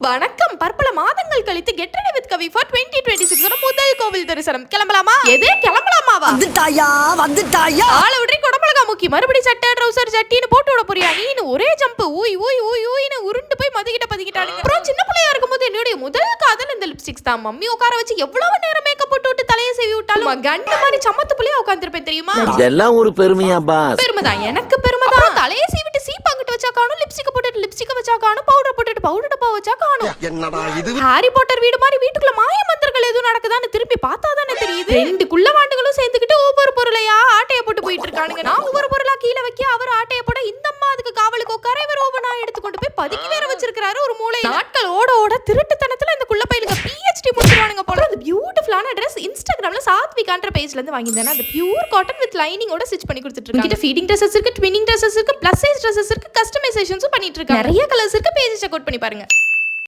வணக்கம். பற்பல மாதங்கள் கழித்து get ready with Kavi for twenty twenty six முதல் கோவில் தரிசனம். கிளம்பலாமா? எது கிளம்பலாமாவா வந்துட்டாயா? வந்துட்டாயா? ஆள விட்றி குடமிளகா முக்கி. மறுபடி சட்டை ட்ரௌசர் ஜட்டின்னு போட்டு விட போறியா? நீனு ஒரே ஜம்ப் ஊய் ஊய் ஊய் ஊயின்னு உருண்டு போய் மதிக்கிட்ட பதிக்கிட்டானுங்க அப்புறம் சின்ன பிள்ளையா இருக்கும்போது என்னுடைய முதல் காதல் இந்த லிப்ஸ்டிக்ஸ் தான். மம்மி உட்கார வச்சு எவ்வளவு நேரம் மேக்கப் போட்டு விட்டு தலையை செய்வி விட்டாலும் கண்ட மாதிரி சமத்து புள்ளையா உட்காந்துருப்பேன் தெரியுமா? இதெல்லாம் ஒரு பெருமையா பாஸ். பெருமைதான். எனக்கு பெருமைதான். தலையை சீவிட்டு சீப் அங்கிட்டு வச்சா காணும் லிப்ஸ்டிக் போட்டுட்டு லிப்ஸ்டிக் வச்சா காணும் பவுடர் போட்டுட்டு பவுடர் டப்பா வச்சா காணும். என்னடா இது? ஹாரி பாட்டர் வீடு மாதிரி வீட்டுக்குள்ள மாய மந்திரங்கள் எதுவும் நடக்குதான்னு திருப்பி பார்த்தா தானே தெரியுது. ரெண்டு குள்ளவாண்டுகளும் சேர்ந்துக்கிட்டு ஒவ்வொரு பொருளையா ஆட்டைய போட்டு போயிட்டு இருக்கானுங்க. நான் ஒவ்வொரு பொருளா கீழே வைக்க அவர் ஆட்டைய போட இந்த அம்மா அதுக்கு காவலுக்கு உட்கார இவர் ஒவ்வொன்றா எடுத்து கொண்டு போய் பதுக்கி வேற வச்சிருக்காரு ஒரு மூளை நாட்கள் ஓட ஓட குள்ள பிஹெச்டி முடிச்சிருவானுங்க போல. அந்த பியூட்டிஃபுல்லான ட்ரெஸ் இன்ஸ்டாகிராம்ல சாத்விகான்ற பேஜ்ல இருந்து வாங்கியிருந்தேன். அது பியூர் காட்டன் வித் லைனிங்கோட ஸ்டிச் பண்ணி கொடுத்துட்டு ஃபீடிங் ட்ரெஸ்ஸஸ் இருக்கு ட்வினிங் ட்ரெஸ்ஸஸ் இருக்கு பிளஸ் சைஸ் ட்ரெஸ்ஸஸ் இருக்கு கஸ்டமைசேஷன்ஸும் பண்ணிட்டு இருக்காங்க. நிறைய கலர்ஸ் இருக்கு பேஜ் செக் அவுட் பண்ணி பாருங்க.